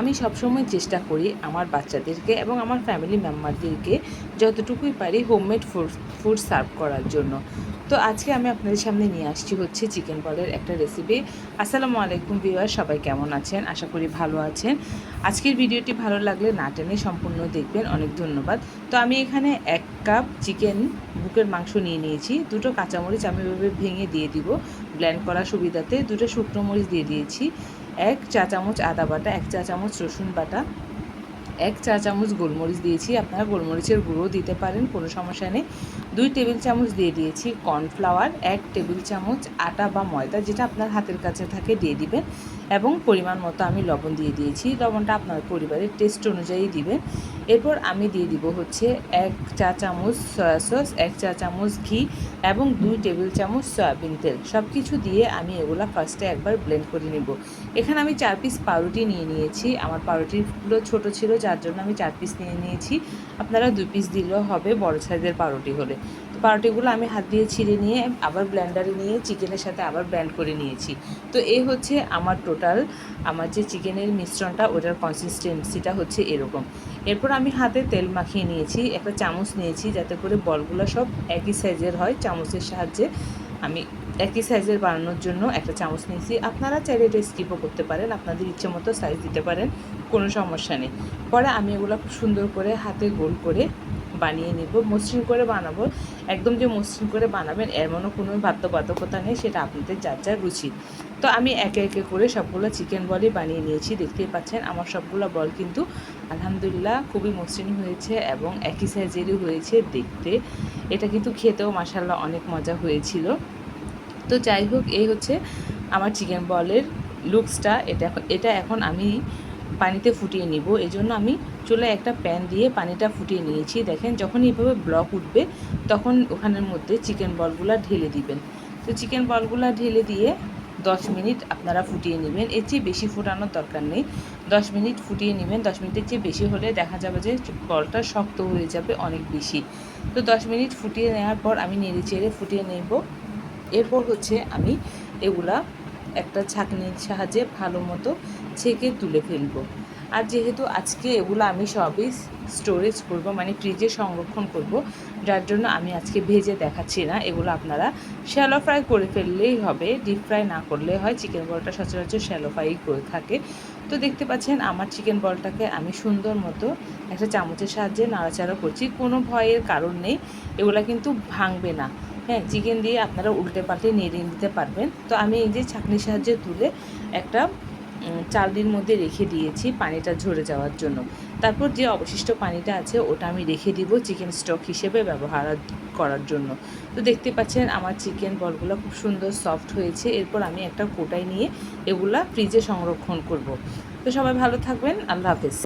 আমি সবসময় চেষ্টা করি আমার বাচ্চাদেরকে এবং আমার ফ্যামিলি মেম্বারদেরকে যতটুকুই পারি হোমমেড ফুড ফুড সার্ভ করার জন্য। তো আজকে আমি আপনাদের সামনে নিয়ে আসছি হচ্ছে চিকেন বলের একটা রেসিপি আসসালামু আলাইকুম ভিউয়ার সবাই কেমন আছেন? আশা করি ভালো আছেন। আজকের ভিডিওটি ভালো লাগলে না টেনে সম্পূর্ণ দেখবেন। অনেক ধন্যবাদ। তো আমি এখানে এক কাপ চিকেন বুকের মাংস নিয়ে নিয়েছি। দুটো কাঁচামরিচ আমি এভাবে ভেঙে দিয়ে দিব। ব্ল্যান্ড করার সুবিধাতে দুটো শুকনো মরিচ দিয়ে দিয়েছি। এক চা চামচ আদা বাটা, এক চা চামচ রসুন বাটা, এক চা চামচ গোলমরিচ দিয়েছি। আপনারা গোলমরিচের গুঁড়ো দিতে পারেন, কোনো সমস্যা নেই। দুই টেবিল চামচ দিয়ে দিয়েছি কর্নফ্লাওয়ার, এক টেবিল চামচ আটা বা ময়দা, যেটা আপনার হাতের কাছে থাকে দিয়ে দিবেন। এবং পরিমাণ মতো আমি লবণ দিয়ে দিয়েছি। লবণটা আপনার পরিবারের টেস্ট অনুযায়ী দিবেন। এরপর আমি দিয়ে দিব হচ্ছে এক চা চামচ সয়া সস এক চা চামচ ঘি এবং দুই টেবিল চামচ সয়াবিন তেল। সব কিছু দিয়ে আমি এগুলো ফার্স্টে একবার ব্লেন্ড করে নেব। এখানে আমি চার পিস পাউরুটি নিয়ে নিয়েছি। আমার পাউরুটিগুলো ছোট ছিল, যার জন্য আমি চার পিস নিয়ে নিয়েছি। আপনারা দুই পিস দিলেও হবে, বড় সাইজের পাউরুটি হলে। পাউরুটিগুলো আমি হাত দিয়ে ছিঁড়ে নিয়ে, আবার ব্লেন্ডারে নিয়ে চিকেনের সাথে আবার ব্লেন্ড করে নিয়েছি। তো এই হচ্ছে আমার টোটাল আমার যে চিকেনের মিশ্রণটা, ওটার কনসিস্টেন্সিটা হচ্ছে এরকম। এরপর আমি হাতে তেল মাখিয়ে নিয়েছি, একটা চামচ নিয়েছি যাতে করে বলগুলো সব একই সাইজের হয়, চামচের সাহায্যে। আমি একই সাইজের বানানোর জন্য একটা চামচ নিয়েছি। আপনারা চাইলে এটা স্কিপও করতে পারেন, আপনাদের ইচ্ছে মতো সাইজ দিতে পারেন, কোনো সমস্যা নেই। পরে আমি এগুলো খুব সুন্দর করে হাতে গোল করে বানিয়ে নিব, মসৃণ করে বানাবো। একদম যে মসৃণ করে বানাবেন এমনও কোনো বাধ্যবাধকতা নেই, সেটা আপনাদের যার যার রুচি। তো আমি একে একে করে সবগুলো চিকেন বলই বানিয়ে নিয়েছি, দেখতেই পাচ্ছেন আমার সবগুলো বল কিন্তু আলহামদুলিল্লাহ খুবই মসৃণ হয়েছে এবং একই সাইজেরই হয়েছে দেখতে। এটা কিন্তু খেতেও মাসাল্লাহ অনেক মজা হয়েছিল। তো যাই হোক, এই হচ্ছে আমার চিকেন বলের লুকসটা এটা এটা এখন আমি পানিতে ফুটিয়ে নিব। জন্য আমি চুলায় একটা প্যান দিয়ে পানিটা ফুটিয়ে নিয়েছি। দেখেন, যখন এইভাবে ব্লক উঠবে, তখন ওখানের মধ্যে চিকেন বলগুলো ঢেলে দিবেন। তো চিকেন বলগুলো ঢেলে দিয়ে দশ মিনিট আপনারা ফুটিয়ে নেবেন। এর চেয়ে বেশি ফোটানোর দরকার নেই। দশ মিনিট ফুটিয়ে নেবেন। দশ মিনিটের চেয়ে বেশি হলে দেখা যাবে যে বলটা শক্ত হয়ে যাবে অনেক বেশি। তো দশ মিনিট ফুটিয়ে নেওয়ার পর আমি নেড়ে চেড়ে ফুটিয়ে নেব। এরপর হচ্ছে আমি এগুলা একটা ছাঁকনির সাহায্যে ভালো মতো ছেঁকে তুলে ফেলব। আর যেহেতু আজকে এগুলো আমি সবই স্টোরেজ করব মানে ফ্রিজে সংরক্ষণ করব, যার জন্য আমি আজকে ভেজে দেখাচ্ছি না। এগুলো আপনারা শ্যালো ফ্রাই করে ফেললেই হবে ডিপ ফ্রাই না করলে হয় চিকেন বলটা সচরাচর শ্যালো ফ্রাই করে থাকে। তো দেখতে পাচ্ছেন, আমার চিকেন বলটাকে আমি সুন্দর মতো একটা চামচের সাহায্যে নাড়াচাড়া করছি। কোনো ভয়ের কারণ নেই, এগুলো কিন্তু ভাঙবে না। হ্যাঁ চিকেন দিয়ে আপনারা উল্টে পাল্টে নেড়ে নিতে পারবেন। তো আমি এই যে ছাঁকনির সাহায্যে তুলে একটা চালনির মধ্যে রেখে দিয়েছি পানিটা ঝরে যাওয়ার জন্য। তারপর যে অবশিষ্ট পানিটা আছে ওটা আমি রেখে দিব চিকেন স্টক হিসেবে ব্যবহার করার জন্য। তো দেখতে পাচ্ছেন আমার চিকেন বলগুলো খুব সুন্দর সফট হয়েছে। এরপর আমি একটা কোটায় নিয়ে এগুলা ফ্রিজে সংরক্ষণ করব। তো সবাই ভালো থাকবেন। আল্লাহ হাফেজ।